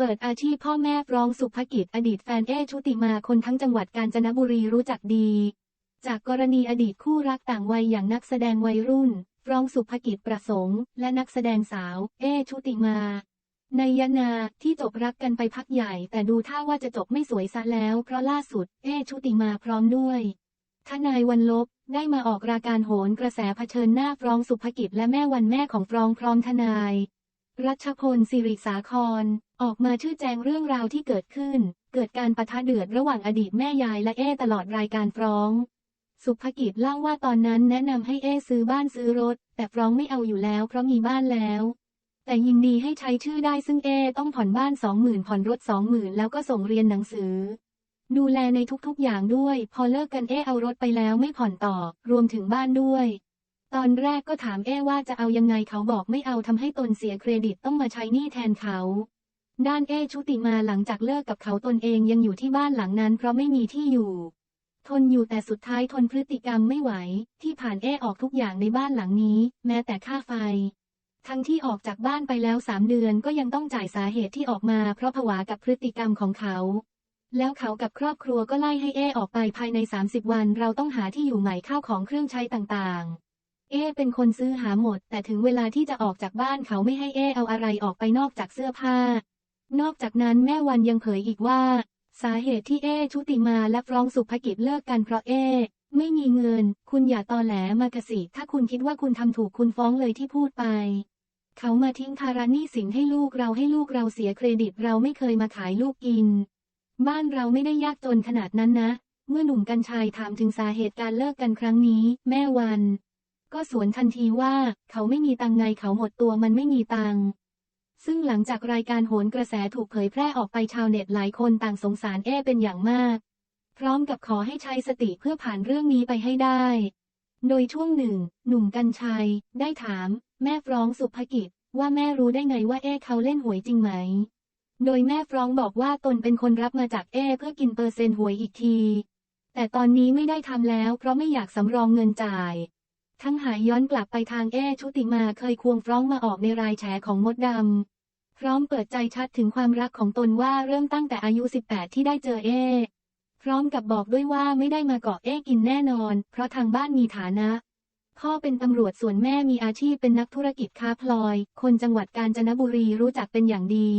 เปิดอาชีพพ่อแม่ร้องสุภกิจอดีตแฟนเอชุติมาคนทั้งจังหวัดกาญจนบุรีรู้จักดี จากกรณีอดีตคู่รักต่างวัยอย่างนักแสดงวัยรุ่นร้องสุภกิจประสงค์ และนักแสดงสาว เอชุติมาในยนาที่จบรักกันไปพักใหญ่ แต่ดูท่าว่าจะจบไม่สวยซะแล้ว เพราะล่าสุด เอชุติมาพร้อมด้วยทนายวันลบได้มาออกรายการโหนกระแสเผชิญหน้าฟรองสุภกิจและแม่วันแม่ของฟรองพร้อมทนาย รัชพลสิริสาคร ออกมาชื่อแจงเรื่องราวที่เกิดขึ้น เกิดการประทะเดือดระหว่างอดีตแม่ยายและเอตลอดรายการฟรอง สุภกิจเล่าว่าตอนนั้นแนะนำให้เอซื้อบ้านซื้อรถ แต่ฟรองไม่เอาอยู่แล้วเพราะมีบ้านแล้ว แต่ยินดีให้ใช้ชื่อได้ซึ่งเอต้องผ่อนบ้านสองหมื่นผ่อนรถสองหมื่นแล้วก็ส่งเรียนหนังสือ ดูแลในทุกๆอย่างด้วย พอเลิกกันเอเอารถไปแล้วไม่ผ่อนต่อ รวมถึงบ้านด้วยตอนแรกก็ถามเอ้ว่าจะเอายังไงเขาบอกไม่เอาทำให้ตนเสียเครดิตต้องมาใช้หนี้แทนเขา ด้านเอชุติมาหลังจากเลิกกับเขาตนเองยังอยู่ที่บ้านหลังนั้นเพราะไม่มีที่อยู่ ทนอยู่แต่สุดท้ายทนพฤติกรรมไม่ไหว ที่ผ่านเอออกทุกอย่างในบ้านหลังนี้ แม้แต่ค่าไฟ ทั้งที่ออกจากบ้านไปแล้วสามเดือนก็ยังต้องจ่ายสาเหตุที่ออกมา เพราะผวากับพฤติกรรมของเขา แล้วเขากับครอบครัวก็ไล่ให้เอออกไปภายใน 30 วัน เราต้องหาที่อยู่ใหม่ข้าวของเครื่องใช้ต่างๆเอเป็นคนซื้อหาหมด แต่ถึงเวลาที่จะออกจากบ้านเขาไม่ให้เอเอาอะไรออกไปนอกจากเสื้อผ้า นอกจากนั้นแม่วันยังเผยอีกว่า สาเหตุที่เอชุติมาและฟรองสุภกิจเลิกกันเพราะเอไม่มีเงิน คุณอย่าตอแหลมากระสิ ถ้าคุณคิดว่าคุณทำถูกคุณฟ้องเลยที่พูดไป เขามาทิ้งภาระหนี้สินให้ลูกเราให้ลูกเราเสียเครดิตเราไม่เคยมาขายลูกกิน บ้านเราไม่ได้ยากจนขนาดนั้นนะ เมื่อหนุ่มกัญชัยถามถึงสาเหตุการเลิกกันครั้งนี้ แม่วัน ก็สวนทันทีว่า เขาไม่มีตังไงเขาหมดตัวมันไม่มีตัง ซึ่งหลังจากรายการโหนกระแสถูกเผยแพร่ออกไปชาวเน็ตหลายคนต่างสงสารเอเป็นอย่างมาก พร้อมกับขอให้ใช้สติเพื่อผ่านเรื่องนี้ไปให้ได้ โดยช่วงหนึ่ง หนุ่มกัญชัย ได้ถาม แม่ฟร้องสุภกิจ ว่าแม่รู้ได้ไงว่าเอเขาเล่นหวยจริงไหม โดยแม่ฟร้องบอกว่าตนเป็นคนรับมาจากเอเพื่อกินเปอร์เซ็นต์หวยอีกที แต่ตอนนี้ไม่ได้ทำแล้วเพราะไม่อยากสำรองเงินจ่าย ทั้งหายย้อนกลับไปทางเอชุติมาเคยควงฟร้องมาออกในรายแฉของมดดำ พร้อมเปิดใจชัดถึงความรักของตนว่าเริ่มตั้งแต่อายุ 18 ที่ได้เจอเอ พร้อมกับบอกด้วยว่าไม่ได้มาเกาะเอกินแน่นอน เพราะทางบ้านมีฐานะ พ่อเป็นตำรวจส่วนแม่มีอาชีพเป็นนักธุรกิจค้าพลอย คนจังหวัดกาญจนบุรีรู้จักเป็นอย่างดี